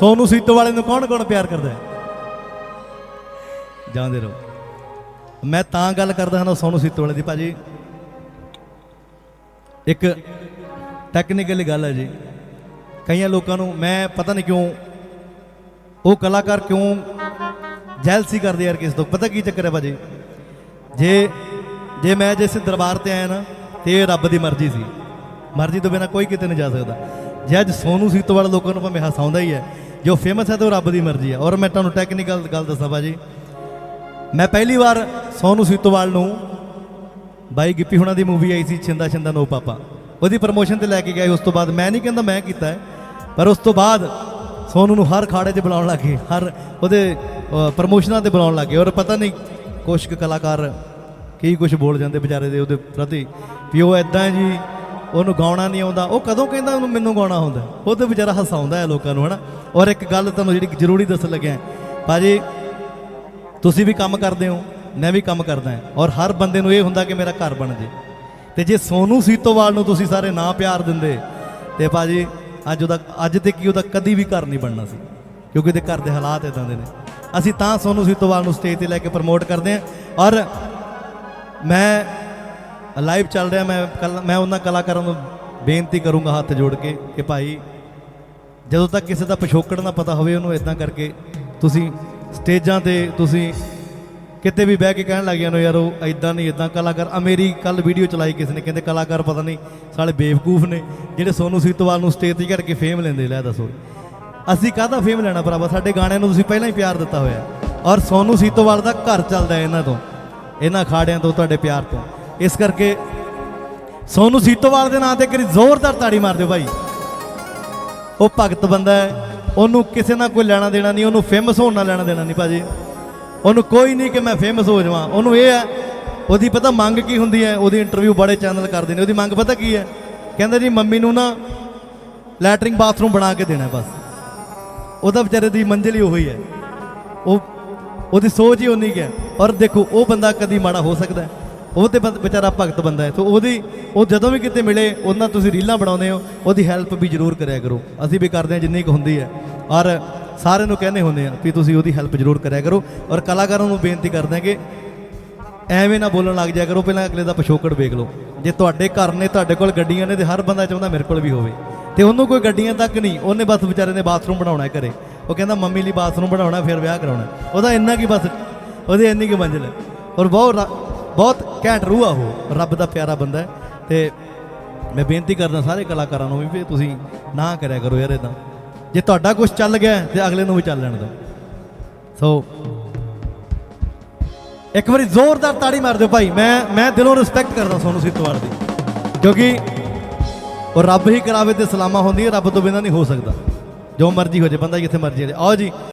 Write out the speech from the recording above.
ਸੋਨੂ ਸੀਤੋ ਵਾਲੇ ਨੂੰ ਕੌਣ ਕੌਣ ਪਿਆਰ ਕਰਦਾ ਹੈ? ਜਾਂਦੇ ਰਹੋ। ਮੈਂ ਤਾਂ ਗੱਲ ਕਰਦਾ ਹਾਂ ਨਾ ਸੋਨੂ ਸੀਤੋ ਵਾਲੇ ਦੀ, ਭਾਜੀ। ਇੱਕ ਟੈਕਨੀਕਲ ਗੱਲ ਹੈ ਜੀ। ਕਈਆਂ ਲੋਕਾਂ ਨੂੰ, ਮੈਂ ਪਤਾ ਨਹੀਂ ਕਿਉਂ, ਉਹ ਕਲਾਕਾਰ ਕਿਉਂ ਜੈਲਸੀ ਕਰਦੇ ਯਾਰ ਕਿਸ ਤੋਂ? ਪਤਾ ਕੀ ਚੱਕਰ ਹੈ ਭਾਜੀ? ਜੇ ਜੇ ਮੈਂ ਜਿਸ ਦਰਬਾਰ ਤੇ ਆਇਆ ਨਾ, ਤੇ ਇਹ ਰੱਬ ਦੀ ਮਰਜ਼ੀ ਸੀ। ਮਰਜ਼ੀ ਤੋਂ ਬਿਨਾ ਕੋਈ ਕਿਤੇ ਨਹੀਂ ਜਾ ਸਕਦਾ। ਜੇ ਅੱਜ ਸੋਨੂ ਸੀਤੋ ਵਾਲੇ ਲੋਕਾਂ ਨੂੰ ਭਾਵੇਂ ਹਸਾਉਂਦਾ ਹੀ ਹੈ ਜੋ ਫੇਮਸ ਹੈ ਤੇ ਉਹ ਰੱਬ ਦੀ ਮਰਜ਼ੀ ਹੈ। ਔਰ ਮੈਂ ਤੁਹਾਨੂੰ ਟੈਕਨੀਕਲ ਗੱਲ ਦੱਸਾਂ ਭਾਜੀ। ਮੈਂ ਪਹਿਲੀ ਵਾਰ ਸੋਨੂ ਸੀਤੋਵਾਲ ਨੂੰ ਬਾਈ ਗਿੱਪੀ ਹੁਣਾਂ ਦੀ ਮੂਵੀ ਆਈ ਸੀ, ਛਿੰਦਾ ਛਿੰਦਾ ਨੋ ਪਾਪਾ। ਉਹਦੀ ਪ੍ਰਮੋਸ਼ਨ ਤੇ ਲੈ ਕੇ ਗਏ ਉਸ ਤੋਂ ਬਾਅਦ ਮੈਂ ਨਹੀਂ ਕਹਿੰਦਾ ਮੈਂ ਕੀਤਾ ਪਰ ਉਸ ਤੋਂ ਬਾਅਦ ਸੋਨੂ ਨੂੰ ਹਰ ਖਾੜੇ 'ਤੇ ਬੁਲਾਉਣ ਲੱਗੇ ਹਰ ਉਹਦੇ ਪ੍ਰਮੋਸ਼ਨਾਂ ਤੇ ਬੁਲਾਉਣ ਲੱਗੇ ਔਰ ਪਤਾ ਨਹੀਂ ਕੁਛ ਕੁ ਕਲਾਕਾਰ ਕੀ ਕੁਝ ਬੋਲ ਜਾਂਦੇ ਵਿਚਾਰੇ ਦੇ ਉਹਦੇ ਪ੍ਰਤੀ। ਵੀ ਉਹ ਐਦਾਂ ਜੀ ਉਹਨੂੰ ਗਾਉਣਾ ਨਹੀਂ ਆਉਂਦਾ। ਉਹ ਕਦੋਂ ਕਹਿੰਦਾ ਉਹਨੂੰ ਮੈਨੂੰ ਗਾਉਣਾ ਹੁੰਦਾ ਉਹ ਤੇ ਵਿਚਾਰਾ ਹਸਾਉਂਦਾ ਹੈ ਲੋਕਾਂ ਨੂੰ, ਹਨਾ? ਔਰ ਇੱਕ ਗੱਲ ਤੁਹਾਨੂੰ ਜਿਹੜੀ ਜ਼ਰੂਰੀ ਦੱਸਣ ਲੱਗਿਆ ਭਾਜੀ, ਤੁਸੀਂ ਵੀ ਕੰਮ ਕਰਦੇ ਹੋ, ਮੈਂ ਵੀ ਕੰਮ ਕਰਦਾ ਹਾਂ। ਔਰ ਹਰ ਬੰਦੇ ਨੂੰ ਇਹ ਹੁੰਦਾ ਕਿ ਮੇਰਾ ਘਰ ਬਣ ਜੇ। ਤੇ ਜੇ ਸੋਨੂ ਸੀਤੋਵਾਲ ਨੂੰ ਤੁਸੀਂ ਸਾਰੇ ਨਾ ਪਿਆਰ ਦਿੰਦੇ, ਤੇ ਭਾਜੀ, ਅੱਜ ਉਹਦਾ ਅੱਜ ਤੇ ਕੀ ਉਹਦਾ ਕਦੀ ਵੀ ਘਰ ਨਹੀਂ ਬਣਨਾ ਸੀ। ਕਿਉਂਕਿ ਉਹਦੇ ਘਰ ਦੇ ਹਾਲਾਤ ਇਦਾਂ ਦੇ ਨੇ। ਅਸੀਂ ਤਾਂ ਸੋਨੂ ਸੀਤੋਵਾਲ ਨੂੰ ਸਟੇਜ ਤੇ ਲੈ ਕੇ ਪ੍ਰਮੋਟ ਕਰਦੇ ਹਾਂ। ਔਰ ਮੈਂ ਲਾਈਵ ਚੱਲ ਰਿਹਾ, ਮੈਂ ਕੱਲ- ਮੈਂ ਉਹਨਾਂ ਕਲਾਕਾਰਾਂ ਨੂੰ ਬੇਨਤੀ ਕਰੂੰਗਾ ਹੱਥ ਜੋੜ ਕੇ ਕਿ ਭਾਈ, ਜਦੋਂ ਤੱਕ ਕਿਸੇ ਦਾ ਪਿਛੋਕੜ ਨਾ ਪਤਾ ਹੋਵੇ, ਉਹਨੂੰ ਇਦਾਂ ਕਰਕੇ ਤੁਸੀਂ ਸਟੇਜਾਂ ਤੇ ਤੁਸੀਂ ਕਿਤੇ ਵੀ ਬਹਿ ਕੇ ਕਹਿਣ ਲੱਗ ਜਾਂਦੇ ਹੋ, ਯਾਰ ਉਹ ਇਦਾਂ ਨਹੀਂ ਇਦਾਂ ਕਲਾਕਾਰ ਆ ਮੇਰੀ ਕੱਲ ਵੀਡੀਓ ਚਲਾਈ ਕਿਸੇ ਨੇ, ਕਹਿੰਦੇ ਕਲਾਕਾਰ ਪਤਾ ਨਹੀਂ, ਸਾਲੇ ਬੇਵਕੂਫ ਨੇ, ਜਿਹੜੇ ਸੋਨੂ ਸੀਤੋਵਾਲ ਨੂੰ ਸਟੇਜ ਤੇ ਚੜ੍ਹ ਕੇ ਫੇਮ ਲੈਂਦੇ, ਲੈ ਦੱਸੋ। ਅਸੀਂ ਕਾਹਦਾ ਫੇਮ ਲੈਣਾ ਭਰਾਵਾ? ਸਾਡੇ ਗਾਣਿਆਂ ਨੂੰ ਤੁਸੀਂ ਪਹਿਲਾਂ ਹੀ ਪਿਆਰ ਦਿੱਤਾ ਹੋਇਆ। ਔਰ ਸੋਨੂ ਸੀਤੋਵਾਲ ਦਾ ਘਰ ਚੱਲਦਾ ਇਹਨਾਂ ਤੋਂ, ਇਹਨਾਂ ਖਾੜਿਆਂ ਤੋਂ, ਤੁਹਾਡੇ ਪਿਆਰ ਤੋਂ। ਇਸ ਕਰਕੇ ਸੋਨੂ ਸੀਤੋਵਾਲ ਦੇ ਨਾਂ ਤੇ ਕਰੀ ਜ਼ੋਰਦਾਰ ਤਾੜੀ ਮਾਰ ਦਿਓ ਭਾਈ। ਉਹ ਭਗਤ ਬੰਦਾ ਹੈ। ਉਹਨੂੰ ਕਿਸੇ ਨਾਲ ਕੋਈ ਲੈਣਾ ਦੇਣਾ ਨਹੀਂ, ਉਹਨੂੰ ਫੇਮਸ ਹੋਣ ਨਾਲ ਲੈਣਾ ਦੇਣਾ ਨਹੀਂ ਭਾਜੀ। ਉਹਨੂੰ ਕੋਈ ਨਹੀਂ ਕਿ ਮੈਂ ਫੇਮਸ ਹੋ ਜਾਵਾਂ। ਉਹਨੂੰ ਇਹ ਹੈ, ਉਹਦੀ ਪਤਾ ਮੰਗ ਕੀ ਹੁੰਦੀ ਹੈ? ਉਹਦੀ ਇੰਟਰਵਿਊ ਬੜੇ ਚੈਨਲ ਕਰਦੇ ਨੇ। ਉਹਦੀ ਮੰਗ ਪਤਾ ਕੀ ਹੈ? ਕਹਿੰਦਾ ਜੀ, ਮੰਮੀ ਨੂੰ ਨਾ ਲੈਟਰਿੰਗ ਬਾਥਰੂਮ ਬਣਾ ਕੇ ਦੇਣਾ ਬਸ। ਉਹਦਾ ਵਿਚਾਰੇ ਦੀ ਮੰਜ਼ਿਲ ਹੀ ਉਹੀ ਹੈ। ਉਹ, ਉਹਦੀ ਸੋਚ ਹੀ ਉਨੀ ਕੁ ਹੈ। ਔਰ ਦੇਖੋ, ਉਹ ਬੰਦਾ ਕਦੀ ਮਾੜਾ ਹੋ ਸਕਦਾ ਹੈ। ਉਹ ਤੇ ਬੰਦ- ਵਿਚਾਰਾ ਭਗਤ ਬੰਦਾ ਹੈ। ਸੋ ਉਹਦੀ, ਉਹ ਜਦੋਂ ਵੀ ਕਿਤੇ ਮਿਲੇ, ਉਹਨਾਂ ਤੁਸੀਂ ਰੀਲਾਂ ਬਣਾਉਂਦੇ ਹੋ, ਉਹਦੀ ਹੈਲਪ ਵੀ ਜ਼ਰੂਰ ਕਰਿਆ ਕਰੋ। ਅਸੀਂ ਵੀ ਕਰਦੇ ਹਾਂ ਜਿੰਨੀ ਕੁ ਹੁੰਦੀ ਹੈ। ਔਰ ਸਾਰਿਆਂ ਨੂੰ ਕਹਿੰਦੇ ਹੁੰਦੇ ਆ ਵੀ ਤੁਸੀਂ ਉਹਦੀ ਹੈਲਪ ਜ਼ਰੂਰ ਕਰਿਆ ਕਰੋ। ਔਰ ਕਲਾਕਾਰਾਂ ਨੂੰ ਬੇਨਤੀ ਕਰਦੇ ਹਾਂ ਕਿ ਐਵੇਂ ਨਾ ਬੋਲਣ ਲੱਗ ਜਾਇਆ ਕਰੋ, ਪਹਿਲਾਂ ਅਗਲੇ ਦਾ ਪਿਛੋਕੜ ਵੇਖ ਲਓ। ਜੇ ਤੁਹਾਡੇ ਘਰ ਨੇ, ਤੁਹਾਡੇ ਕੋਲ ਗੱਡੀਆਂ ਨੇ ਤੇ ਹਰ ਬੰਦਾ ਚਾਹੁੰਦਾ ਮੇਰੇ ਕੋਲ ਵੀ ਹੋਵੇ। ਤੇ ਉਹਨੂੰ ਕੋਈ ਗੱਡੀਆਂ ਤੱਕ ਨਹੀਂ, ਉਹਨੇ ਬਸ ਵਿਚਾਰੇ ਨੇ ਬਾਥਰੂਮ ਬਣਾਉਣਾ ਹੈ ਘਰੇ। ਉਹ ਕਹਿੰਦਾ, ਮੰਮੀ ਲਈ ਬਾਥਰੂਮ ਬਣਾਉਣਾ, ਫਿਰ ਵਿਆਹ ਕਰਾਉਣਾ ਉਹਦਾ ਇੰਨਾ ਕੀ ਬਸ, ਉਹਦੀ ਇੰਨੀ ਕੀ ਮੰਜ਼ਿਲ ਹੈ। ਔਰ ਬਹੁਤ ਬਹੁਤ ਘੈਂਟ ਰੂਹ ਆ ਉਹ। ਰੱਬ ਦਾ ਪਿਆਰਾ ਬੰਦਾ ਹੈ। ਤੇ ਮੈਂ ਬੇਨਤੀ ਕਰਦਾ ਸਾਰੇ ਕਲਾਕਾਰਾਂ ਨੂੰ ਵੀ ਤੁਸੀਂ ਨਾ ਕਰਿਆ ਕਰੋ ਯਾਰ ਇਦਾਂ ਜੇ ਤੁਹਾਡਾ ਕੁਝ ਚੱਲ ਗਿਆ ਹੈ, ਤੇ ਅਗਲੇ ਨੂੰ ਵੀ ਚੱਲ ਲੈਣ ਦਿਓ। ਸੋ ਇੱਕ ਵਾਰੀ ਜ਼ੋਰਦਾਰ ਤਾੜੀ ਮਾਰ ਦਿਓ ਭਾਈ। ਮੈਂ ਮੈਂ ਦਿਲੋਂ ਰਿਸਪੈਕਟ ਕਰਦਾ ਸੋਨੂੰ ਸੀਤਵਾਲ ਦੀ। ਕਿਉਂਕਿ ਉਹ ਰੱਬ ਹੀ ਕਰਾਵੇ ਤੇ ਸਲਾਮਾ ਹੁੰਦੀ ਹੈ ਰੱਬ ਤੋਂ ਬਿਨਾਂ ਨਹੀਂ ਹੋ ਸਕਦਾ। ਜੋ ਮਰਜ਼ੀ ਹੋ ਜੇ ਬੰਦਾ ਜਿੱਥੇ ਮਰਜ਼ੀ ਹੋ ਜੇ ਆਓ ਜੀ।